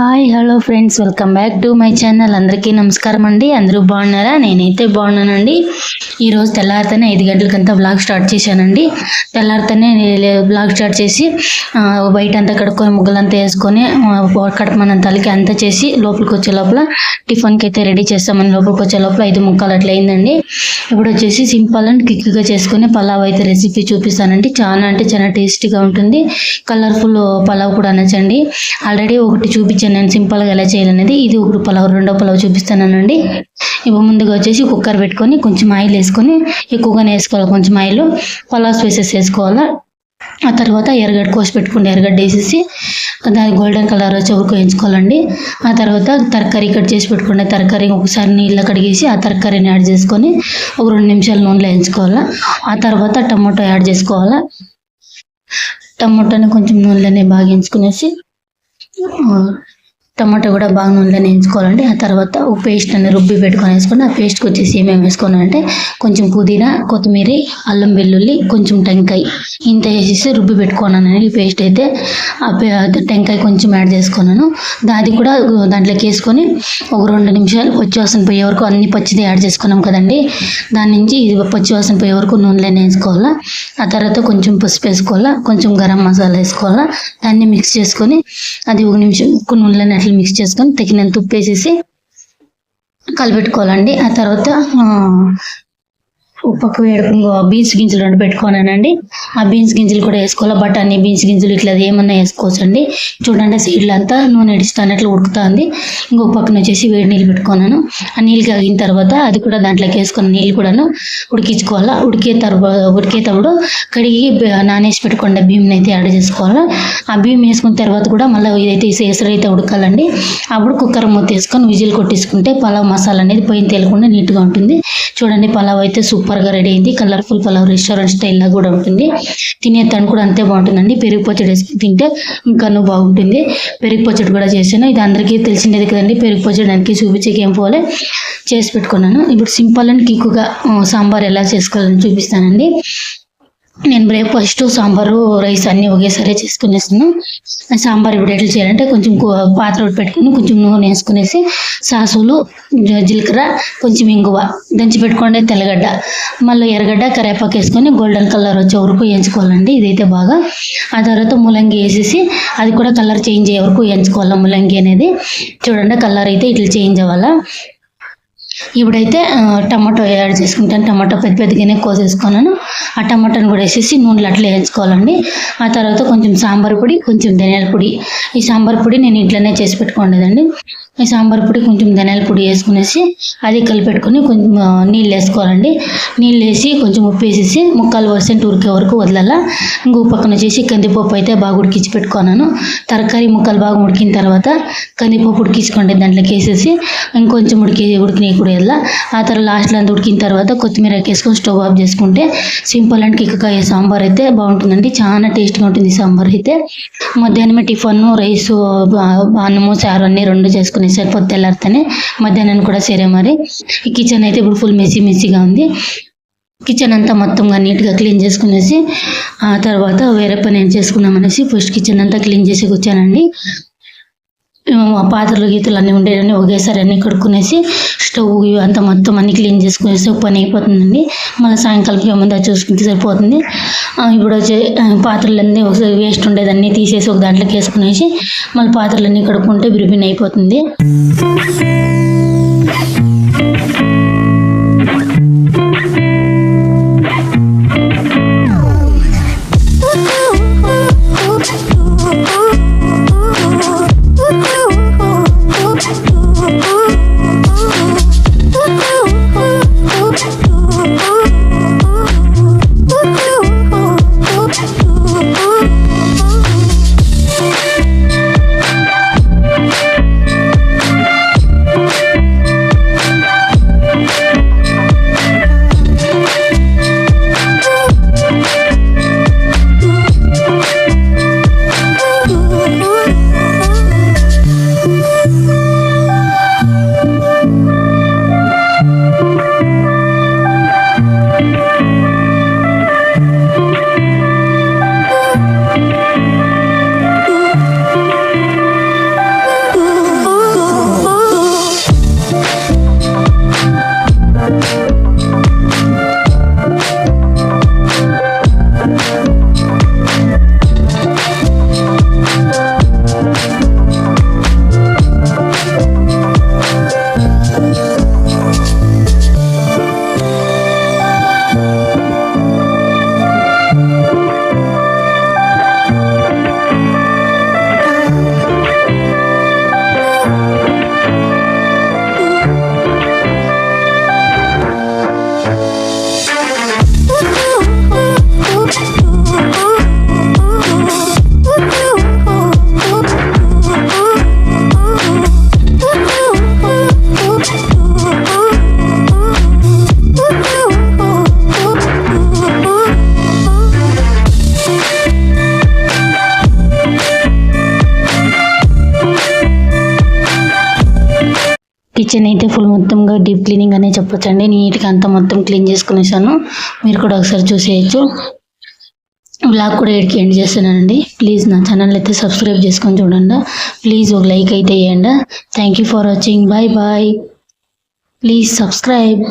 Hi hello friends welcome back to my channel. అందరికీ నమస్కారం అండి. అందరూ బాగున్నారా? నేనైతే బాగున్నానండి. ఈరోజు తెల్లారితేనే ఐదు గంటలకంతా బ్లాగ్ స్టార్ట్ చేశానండి. తెల్లారితేనే బ్లాగ్ స్టార్ట్ చేసి బయట అంతా కడుక్కొని ముగ్గులంతా వేసుకొని ఆ, తలకి అంతా చేసి లోపలికి వచ్చే లోపల టిఫిన్కి అయితే రెడీ చేస్తామని లోపలికి వచ్చే లోపల ఐదు ముక్కలు అట్లా అయిందండి. ఇప్పుడు వచ్చేసి సింపుల్ అండ్ క్విక్గా చేసుకుని పలావ్ అయితే రెసిపీ చూపిస్తానండి. చాలా అంటే చాలా టేస్టీగా ఉంటుంది. కలర్ఫుల్ పలావ్ కూడా అనొచ్చండి. ఆల్రెడీ ఒకటి చూపించాను నేను సింపుల్గా ఎలా చేయాలనేది ఇది ఒకటి పలావ్ రెండో పలావ్ చూపిస్తానండి ఇప్పుడు ముందుగా వచ్చేసి కుక్కర్ పెట్టుకొని కొంచెం ఆయిల్ వేసుకొని ఎక్కువగానే వేసుకోవాలి. కొంచెం ఆయిల్ పలావ్ స్పైసెస్ వేసుకోవాలా? ఆ తర్వాత ఎర్రగడ్డ కోసి పెట్టుకుంటే ఎర్రగడ్డ వేసేసి దాని గోల్డెన్ కలర్ వచ్చే వరకు వేయించుకోవాలండి. ఆ తర్వాత తరకారీ కట్ చేసి పెట్టుకుంటే తరకారీ ఒకసారి నీళ్ళు కడిగేసి ఆ తరకారీని యాడ్ చేసుకొని ఒక రెండు నిమిషాలు నూనెలో వేయించుకోవాలా? ఆ తర్వాత టమాటో యాడ్ చేసుకోవాలా? టమాటోని కొంచెం నూనెలోనే బాగా వేయించుకునేసి టమాటో కూడా బాగా నూనెలో వేయించుకోవాలండి ఆ తర్వాత ఒక పేస్ట్ అని రుబ్బి పెట్టుకొని వేసుకొని ఆ పేస్ట్కి వచ్చేసి ఏమేమి వేసుకోవాలంటే కొంచెం పుదీనా కొత్తిమీర అల్లం వెల్లుల్లి కొంచెం టెంకాయ. ఇంత వేసేసి రుబ్బి పెట్టుకున్నాను ఈ పేస్ట్ అయితే ఆ పే- టెంకాయ కొంచెం యాడ్ చేసుకున్నాను. దాది కూడా దాంట్లోకి వేసుకొని ఒక రెండు నిమిషాలు పచ్చివాసన పోయే వరకు అన్ని పచ్చిది యాడ్ చేసుకున్నాం కదండి. దాని నుంచి ఇది పచ్చివాసన పోయే వరకు నూనెలో వేసుకోవాలా. ఆ తర్వాత కొంచెం పసుపు వేసుకోవాలా కొంచెం గరం మసాలా వేసుకోవాలా. దాన్ని మిక్స్ చేసుకొని అది ఒక నిమిషం ఉక్కు నూనెలో అట్లా మిక్స్ చేసుకొని తగినంత ఉప్పు వేసేసి కలిపెట్టుకోవాలండి ఆ తర్వాత ఉప్పకు వేడుకు బీన్స్ గింజలు రెండు పెట్టుకున్నానండి. ఆ బీన్స్ గింజలు కూడా వేసుకోవాలి? బఠానీ బీన్స్ గింజలు ఇట్లా ఏమన్నా వేసుకోవచ్చండి. చూడండి సీడ్లు అంతా నూనె ఇడిస్తానట్లు ఉడుకుతుంది. ఇంకో పక్కన వచ్చేసి వేడి నీళ్ళు పెట్టుకున్నాను. ఆ నీళ్ళు కాగిన తర్వాత అది కూడా దాంట్లోకి వేసుకున్న నీళ్ళు కూడాను ఉడికించుకోవాలా? ఉడికే తర్వాత ఉడికేటప్పుడు కడిగి నానేసి పెట్టుకున్న బియ్యం అయితే యాడ్ చేసుకోవాలా? ఆ బియ్యం వేసుకున్న తర్వాత కూడా మళ్ళీ ఇదైతే ఎసరు అయితే ఉడకాలండి అప్పుడు కుక్కర్ మూత వేసుకొని విజిల్ కొట్టేసుకుంటే పలావ్ మసాలా అనేది పోయిన తేలకుండా నీట్గా ఉంటుంది. చూడండి పలావ్ అయితే సూపర్ సూపర్గా రెడీ అయింది. కలర్ఫుల్ పలావ్ రెస్టారెంట్ స్టైల్లా కూడా ఉంటుంది. తినే తను కూడా అంతే బాగుంటుందండి. పెరుగు పచ్చడి వేసుకుని తింటే ఇంకాను బాగుంటుంది. పెరుగు పచ్చడి కూడా చేశాను. ఇది అందరికీ తెలిసిండేది కదండి. పెరుగు పచ్చడి దానికి చూపించేకి ఏం పోలే. చేసి పెట్టుకున్నాను. ఇప్పుడు సింపుల్ అండ్ కిక్కుగా సాంబార్ ఎలా చేసుకోవాలని చూపిస్తానండి. నేను బ్రేక్ఫాస్ట్ సాంబారు రైస్ అన్నీ ఒకేసారి చేసుకునేసాను సాంబార్ ఇప్పుడు ఎట్లా చేయాలంటే కొంచెం పాత్ర ఒకటి పెట్టుకుని కొంచెం నూనె వేసుకునేసి సాసులు జీలకర్ర కొంచెం ఇంగువ దంచి పెట్టుకోండి తెల్లగడ్డ. మళ్ళీ ఎర్రగడ్డ కరేపాకు వేసుకొని గోల్డెన్ కలర్ వచ్చే వరకు వేయించుకోవాలండి ఇదైతే బాగా. ఆ తర్వాత ములంగి వేసేసి అది కూడా కలర్ చేంజ్ అయ్యే వరకు వేయించుకోవాలి ములంగి అనేది. చూడండి కలర్ అయితే ఇట్లా చేంజ్ అవ్వాలా. ఇప్పుడైతే టమాటో యాడ్ చేసుకుంటాను. టమాటో పెద్ద పెద్దగానే కోసేసుకున్నాను. ఆ టమాటాను కూడా వేసేసి నూనెలో అట్లా వేయించుకోవాలండి. ఆ తర్వాత కొంచెం సాంబార్ పొడి కొంచెం ధనియాల పొడి. ఈ సాంబార్ పొడి నేను ఇంట్లోనే చేసి పెట్టుకోండి సాంబార్ పొడి కొంచెం ధనియాల పొడి వేసుకునేసి అది కలిపెట్టుకొని కొంచెం నీళ్ళు వేసుకోవాలండి. నీళ్ళు వేసి కొంచెం ఉప్పు వేసేసి ముక్కాలు పర్సెంట్ ఉరికే వరకు వదలాల. ఇంకో పక్కన వచ్చేసి కందిపప్పు అయితే బాగా ఉడికించి పెట్టుకున్నాను. తరకారీ ముక్కలు బాగా ఉడికిన తర్వాత కందిపప్పు ఉడికించుకోండి. దాంట్లోకి వేసేసి ఇంకొంచెం ఉడికి ఉడికినవి కూడా వెళ్ళా ఆ తర్వాత లాస్ట్లో అంతా ఉడికిన తర్వాత కొత్తిమీర వేసుకొని స్టవ్ ఆఫ్ చేసుకుంటే సింపుల్ అండ్ కిక్కకాయ సాంబార్ అయితే బాగుంటుందండి. చాలా టేస్ట్గా ఉంటుంది ఈ సాంబార్ అయితే. మధ్యాహ్నమే టిఫన్ రైస్ అన్నము చారు అన్నీ రెండు చేసుకునే సరిపోతే తెల్లారితేనే మధ్యాహ్నం కూడా సరే మరి. ఈ కిచెన్ అయితే ఇప్పుడు ఫుల్ మెస్సీ మెస్సీగా ఉంది. కిచెన్ అంతా మొత్తంగా నీట్గా క్లీన్ చేసుకునేసి ఆ తర్వాత వేరే పని ఏం చేసుకున్నాం అనేసి ఫస్ట్ కిచెన్ అంతా క్లీన్ చేసి కూర్చానండి. పాత్రలు గీతలు అన్నీ ఉండేవన్నీ ఒకేసారి అన్నీ కడుక్కునేసి స్టవ్ ఇవి అంతా మొత్తం అన్ని క్లీన్ చేసుకునేసి పని అయిపోతుందండి. మళ్ళీ సాయంకాలం ముందు అది చూసుకుంటే సరిపోతుంది. ఇప్పుడు వచ్చే పాత్రలన్నీ ఒకసారి వేస్ట్ ఉండేదన్నీ తీసేసి ఒక దాంట్లోకి వేసుకునేసి మళ్ళీ పాత్రలన్నీ కడుక్కుంటే బిరిబిన్ అయిపోతుంది. కిచెన్ అయితే ఫుల్ మొత్తంగా డీప్ క్లీనింగ్ అనే చెప్పొచ్చండి. నీట్గా అంతా మొత్తం క్లీన్ చేసుకునేసాను. మీరు కూడా ఒకసారి చూసేయచ్చు. బ్లాగ్ కూడా ఎడికి ఎండ్ చేస్తున్నానండి. ప్లీజ్ నా ఛానల్ అయితే సబ్స్క్రైబ్ చేసుకొని చూడండి. ప్లీజ్ ఒక లైక్ అయితే వేయండి thank you for watching bye bye please subscribe